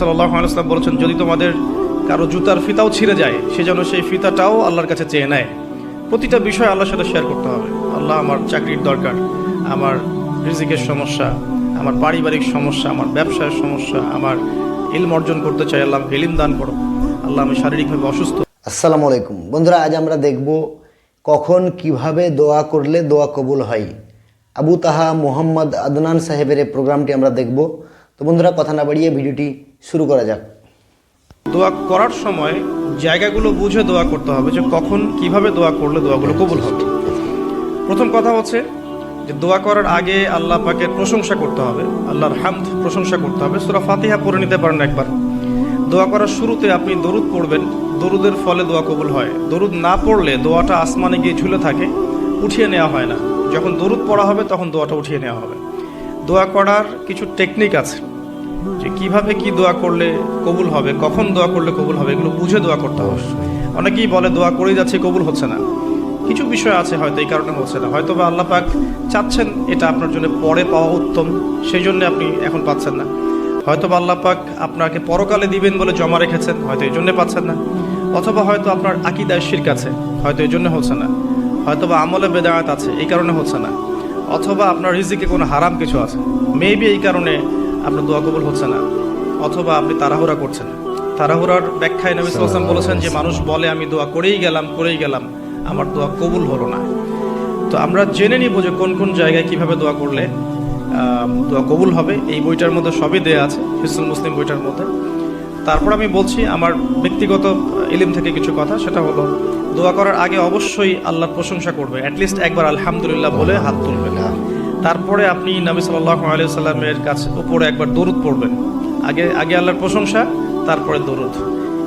সাল্লাহ আলাইসলাম বলেছেন, যদি তোমাদের কারও জুতার ফিতাও ছিঁড়ে যায়, সে যেন সেই ফিতাটাও আল্লাহর কাছে চেয়ে নেয়। প্রতিটা বিষয় আল্লাহর সাথে শেয়ার করতে হবে। আল্লাহ আমার চাকরির দরকার, আমার রিজিকের সমস্যা, আমার পারিবারিক সমস্যা, আমার ব্যবসার সমস্যা, আমার ইলম অর্জন করতে চাই, আল্লাহ আমাকে ইলিম দান করো। আল্লাহ আমি শারীরিকভাবে অসুস্থ। আসসালামু আলাইকুম। বন্ধুরা, আজ আমরা দেখব কখন, কীভাবে দোয়া করলে দোয়া কবুল হয়। আবু তাহা মোহাম্মদ আদনান সাহেবের এই প্রোগ্রামটি আমরা দেখব। তো বন্ধুরা, কথা না বাড়িয়ে ভিডিওটি শুরু করা যাক। দোয়া করার সময় জায়গাগুলো বুঝে দোয়া করতে হবে যে কখন কীভাবে দোয়া করলে দোয়াগুলো কবুল হবে। প্রথম কথা হচ্ছে যে দোয়া করার আগে আল্লাহ পাকের প্রশংসা করতে হবে, আল্লাহর হামদ প্রশংসা করতে হবে। সুরা ফাতিহা পড়ে নিতে পারেন একবার। দোয়া করার শুরুতে আপনি দরুদ পড়বেন, দরুদের ফলে দোয়া কবুল হয়। দরুদ না পড়লে দোয়াটা আসমানে গিয়ে ঝুলে থাকে, উঠিয়ে নেওয়া হয় না। যখন দরুদ পড়া হবে, তখন দোয়াটা উঠিয়ে নেওয়া হবে। দোয়া করার কিছু টেকনিক আছে। যে কীভাবে কি দোয়া করলে কবুল হবে, কখন দোয়া করলে কবুল হবে, এগুলো বুঝে দোয়া করতে হবে। অনেকেই বলে, দোয়া করেই যাচ্ছে, কবুল হচ্ছে না। কিছু বিষয় আছে হয়তো, এই কারণে হচ্ছে না। হয়তো বা আল্লাহ পাক চাচ্ছেন এটা আপনার জন্য পরে পাওয়া উত্তম, সেই জন্য আপনি এখন পাচ্ছেন না। হয়তো বা আল্লাহ পাক আপনাকে পরকালে দিবেন বলে জমা রেখেছেন, হয়তো এই জন্য পাচ্ছেন না। অথবা হয়তো আপনার আকিদায় শির্ক আছে, হয়তো এই জন্য হচ্ছে না। হয়তো বা আমলে বেদায়াত আছে, এই কারণে হচ্ছে না। অথবা আপনার রিজিকে কোনো হারাম কিছু আছে। মেবি এই কারণে আপনার দোয়া কবুল হচ্ছে না। অথবা আপনি তাড়াহুড়া করছেন। তাড়াহুড়ার ব্যাখ্যায় নবী সাল্লাম বলেছেন যে, মানুষ বলে, আমি দোয়া করেই গেলাম করেই গেলাম। আমার দোয়া কবুল হলো না। তো আমরা জেনে নিব যে কোন কোন জায়গায় কীভাবে দোয়া করলে দোয়া কবুল হবে। এই বইটার মধ্যে সবই দেয়া আছে হিসুল মুসলিম বইটার মধ্যে। তারপর আমি বলছি, আমার ব্যক্তিগত ইলিম থেকে কিছু কথা, সেটা হলো, দোয়া করার আগে অবশ্যই আল্লাহর প্রশংসা করবে। অ্যাটলিস্ট একবার আলহামদুলিল্লাহ বলে হাত তুলবে তারপরে আপনি নবী সাল্লাহ আলিয়া সাল্লামের কাছে উপরে একবার দরুদ পড়বেন। আগে আগে আল্লাহর প্রশংসা, তারপরে দরুদ।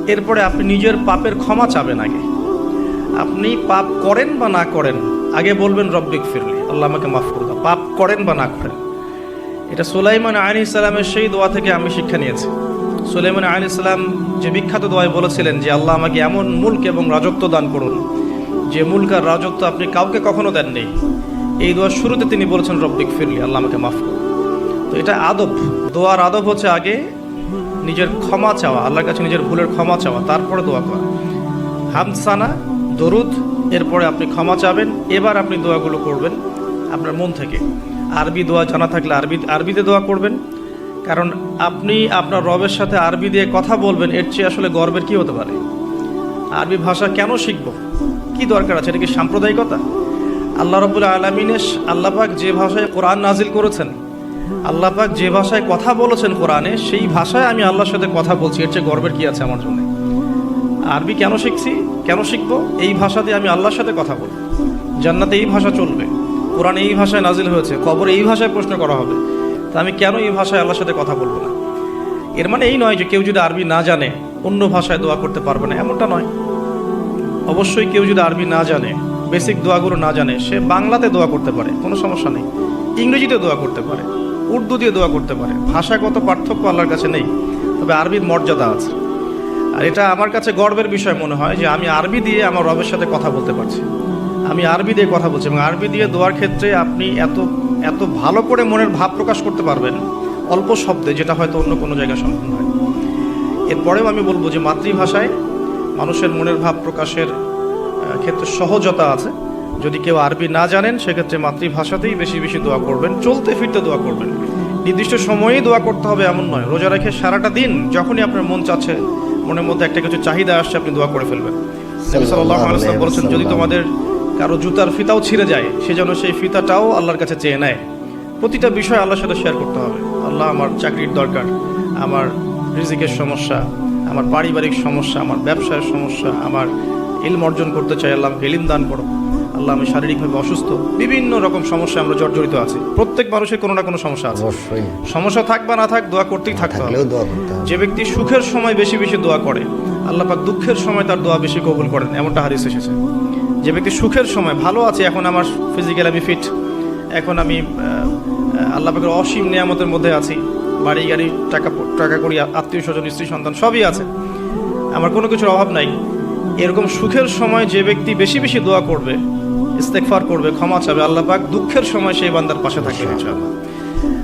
এরপরে আপনি নিজের পাপের ক্ষমা চাবেন আগে। আপনি পাপ করেন বা না করেন, আগে বলবেন, রব্বিক ফিরলি। আল্লাহ আমাকে মাফ করে দাও। পাপ করেন বা না করেন। এটা সুলাইমান আলী ইসলামের সেই দোয়া থেকে আমি শিক্ষা নিয়েছি। সুলাইমান আলী ইসলাম যে বিখ্যাত দোয়ায় বলেছিলেন যে, আল্লাহ আমাকে এমন মুল্ক এবং রাজত্ব দান করুন, যে মুল্ক আর রাজত্ব আপনি কাউকে কখনো দেননি। এই দোয়ার শুরুতে তিনি বলেছেন রব্বিক ফিরলি আল্লাহ আমাকে মাফ করুন। তো এটা আদব। দোয়ার আদব হচ্ছে আগে নিজের ক্ষমা চাওয়া, আল্লাহর কাছে নিজের ভুলের ক্ষমা চাওয়া, তারপরে দোয়া করা। হামসানা, দরুদ, এরপরে আপনি ক্ষমা চাবেন, এবার আপনি দোয়াগুলো করবেন আপনার মন থেকে। আরবি দোয়া জানা থাকলে আরবি, আরবিতে দোয়া করবেন। কারণ আপনি আপনার রবের সাথে আরবি দিয়ে কথা বলবেন, এর চেয়ে আসলে গর্বের কি হতে পারে? আরবি ভাষা কেন শিখব? কি দরকার আছে? এটা কি সাম্প্রদায়িকতা? আল্লাহ রবুল্লা আলমিনের আল্লাপাক যে ভাষায় কোরআন নাজিল করেছেন আল্লাপাক যে ভাষায় কথা বলেছেন কোরআনে, সেই ভাষায় আমি আল্লাহর সাথে কথা বলছি। এর চেয়ে গর্বের কি আছে আমার জন্য? আরবি কেন শিখছি, কেন শিখব? এই ভাষা দিয়ে আমি আল্লাহর সাথে কথা বলব। জান্নাতে এই ভাষা চলবে। কোরআন এই ভাষায় নাজিল হয়েছে, কবর এই ভাষায় প্রশ্ন করা হবে। তা আমি কেন এই ভাষায় আল্লাহর সাথে কথা বলব না? এর মানে এই নয় যে কেউ যদি আরবি না জানে, অন্য ভাষায় দোয়া করতে পারবে না, এমনটা নয়। অবশ্যই কেউ যদি আরবি না জানে বেসিক দোয়াগুলো না জানে, সে বাংলাতে দোয়া করতে পারে, কোনো সমস্যা নেই। ইংরেজিতে দোয়া করতে পারে উর্দু দিয়ে দোয়া করতে পারে, ভাষাগত পার্থক্য আল্লাহর কাছে নেই, তবে আরবির মর্যাদা আছে। আর এটা আমার কাছে গর্বের বিষয় মনে হয় যে আমি আরবি দিয়ে আমার রবের সাথে কথা বলতে পারছি। আমি আরবি দিয়ে কথা বলছি এবং আরবি দিয়ে দোয়ার ক্ষেত্রে আপনি এত এত ভালো করে মনের ভাব প্রকাশ করতে পারবেন অল্প শব্দে, যেটা হয়তো অন্য কোনো জায়গায় সম্ভব নয়। এরপরেও আমি বলব যে মাতৃভাষায় মানুষের মনের ভাব প্রকাশের ক্ষেত্রে সহজতা আছে। যদি কেউ আরবি না জানেন, সেক্ষেত্রে মাতৃভাষাতেই বেশি বেশি দোয়া করবেন, চলতে ফিরতে দোয়া করবেন। নির্দিষ্ট সময়েই দোয়া করতে হবে এমন নয়, রোজা রেখে সারাটা দিন যখনই আপনার মন চাচ্ছে, মনের মধ্যে একটা কিছু চাহিদা আসছে, আপনি দোয়া করে ফেলবেন। সাল্লাল্লাহু বলেছেন, যদি তোমাদের কারও জুতার ফিতাও ছিঁড়ে যায়, সে যেন সেই ফিতাটাও আল্লাহর কাছে চেয়ে নেয়। প্রতিটা বিষয় আল্লাহর সাথে শেয়ার করতে হবে। আল্লাহ আমার চাকরির দরকার, আমার রিজিকের সমস্যা, আমার পারিবারিক সমস্যা, আমার ব্যবসার সমস্যা, আমার ইলম অর্জন করতে চাই আল্লাহ আমাকে ইলিম দান করো। আল্লাহ আমি শারীরিকভাবে অসুস্থ। বিভিন্ন রকম সমস্যা আমরা জর্জরিত আছি। প্রত্যেক মানুষের কোনো না কোনো সমস্যা আছে। অবশ্যই। সমস্যা থাক বা না থাক দোয়া করতেই থাকতে হবে। যে ব্যক্তি সুখের সময় বেশি বেশি দোয়া করে আল্লাহ পাক দুঃখের সময় তার দোয়া বেশি কবুল করেন এমনটা হাদিস এসেছে। যে ব্যক্তি সুখের সময় ভালো আছে এখন আমার ফিজিক্যাল আমি ফিট এখন আমি আল্লাহ পাকের অসীম নিয়ামতের মধ্যে আছি। বাড়ি গাড়ি টাকা টাকা করি আত্মীয় স্বজন স্ত্রী সন্তান সবই আছে। আমার কোনো কিছুর অভাব নাই। এরকম সুখের সময় যে ব্যক্তি বেশি বেশি দোয়া করবে ইস্তেকফার করবে, ক্ষমা চাবে, আল্লাহ পাক দুঃখের সময় সেই বান্দার পাশে থাকবে ইনশাআল্লাহ।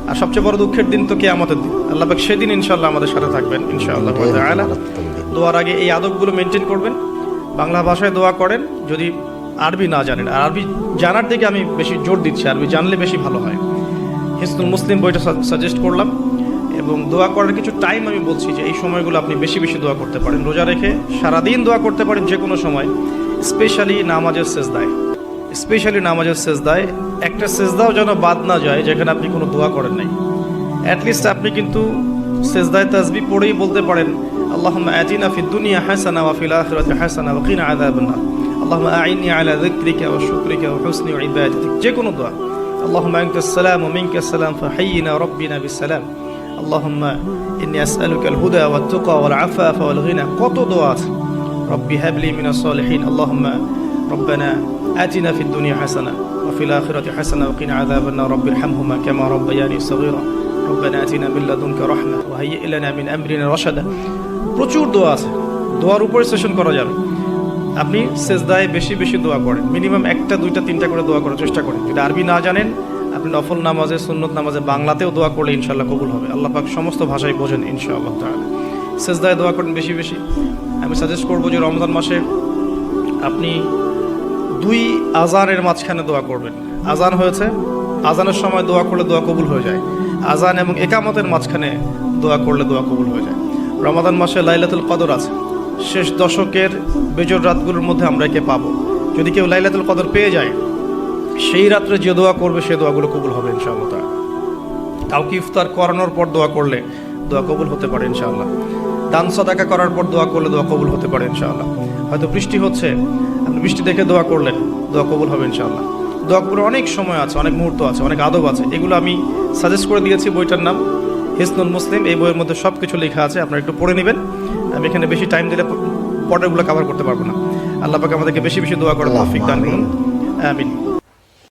আর সবচেয়ে বড় দুঃখের দিন তো কেয়ামতের দিন। আল্লাহ পাক সেদিন ইনশাআল্লাহ আমাদের সাথে থাকবেন ইনশাআল্লাহ। দোয়ার আগে এই আদবগুলো মেনটেন করবেন। বাংলা ভাষায় দোয়া করেন, যদি আরবি না জানেন। আর আরবি জানার দিকে আমি বেশি জোর দিচ্ছি, আরবি জানলে বেশি ভালো হয়। হিসনুল মুসলিম বইটা সাজেস্ট করলাম। এবং দোয়া করার কিছু টাইম আমি বলছি যে এই সময়গুলো আপনি বেশি বেশি দোয়া করতে পারেন। রোজা রেখে সারাদিন দোয়া করতে পারেন যে কোনো সময় স্পেশালি নামাজের সেজদায়। স্পেশালি নামাজের সেজদায়, একটা সেজদাও যেন বাদ না যায় যেখানে আপনি কোনো দোয়া করেন নাই। অ্যাটলিস্ট আপনি কিন্তু সেজদায় তাজবি পড়েই বলতে পারেন আল্লাহ আতিনা ফিদ দুনিয়া হাসানা ওয়া ফিল আখিরাতি হাসানা ওয়া কিনা আযাবান নার আল্লাহুম্মা আইনি আলা যিকরিকা ওয়া শুকরিকা ওয়া হুসনি ইবাদাতিক, যে কোনো দোয়া। আল্লাহুম্মা আনতাস সালাম ওয়া মিনকাস সালাম ফাহাইয়িনা রাব্বিনা বিসসালাম আল্লাহুম্মা ইন্নী আসআলুকাল হুদা ওয়াত তুকা ওয়াল আফাফা ওয়াল গিনা কত দোয়া আছে ربي هب لي من الصالحين اللهم ربنا آتنا في الدنيا حسنة وفي الآخرة حسنة وقنا عذاب النار رب ارحمهما كما ربياني صغيرا ربنا آتنا من لدنك رحمة وهيئ لنا من أمرنا رشدا প্রচুর দোয়া আছে দোয়ার উপরে সেশন করা যাবে আপনি সেজদায় বেশি বেশি দোয়া করেন মিনিমাম একটা দুইটা তিনটা করে দোয়া করার চেষ্টা করেন যদি আরবি না জানেন আপনি নফল নামাজে, সুন্নত নামাজে বাংলাতেও দোয়া করলে ইনশাল্লাহ কবুল হবে। আল্লাহ পাক সমস্ত ভাষায় বোঝেন ইনশাআল্লাহ তাআলা। সেজদায় দোয়া করেন বেশি বেশি। আমি সাজেস্ট করব যে রমজান মাসে আপনি দুই আজানের মাঝখানে দোয়া করবেন। আজান হয়েছে, আজানের সময় দোয়া করলে দোয়া কবুল হয়ে যায়। আজান এবং একামতের মাঝখানে দোয়া করলে দোয়া কবুল হয়ে যায়। রমাদান মাসে লাইলাতুল কদর আছে। শেষ দশকের বেজর রাতগুলোর মধ্যে আমরা একে পাবো। যদি কেউ লাইলাতুল কদর পেয়ে যায় সেই রাত্রে যে দোয়া করবে সে দোয়াগুলো কবুল হবে ইনশাআল্লাহ। কাউকে ইফতার করানোর পর দোয়া করলে দোয়া কবুল হতে পারে ইনশাআল্লাহ। দান সদাকা করার পর দোয়া করলে দোয়া কবুল হতে পারে ইনশাআল্লাহ। হয়তো বৃষ্টি হচ্ছে আপনি বৃষ্টি দেখে দোয়া করলেন দোয়া কবুল হবে ইনশাআল্লাহ। দোয়া কবুলের অনেক সময় আছে অনেক মুহূর্ত আছে অনেক আদব আছে। এগুলো আমি সাজেস্ট করে দিয়েছি বইটার নাম হিসনুল মুসলিম। এই বইয়ের মধ্যে সব কিছু লেখা আছে আপনারা একটু পড়ে নেবেন। আমি এখানে বেশি টাইম দিলে পর্দাগুলো কভার করতে পারব না। আল্লাহ পাকে আমাদেরকে বেশি বেশি দোয়া করে তৌফিক দান করুন। আমিন।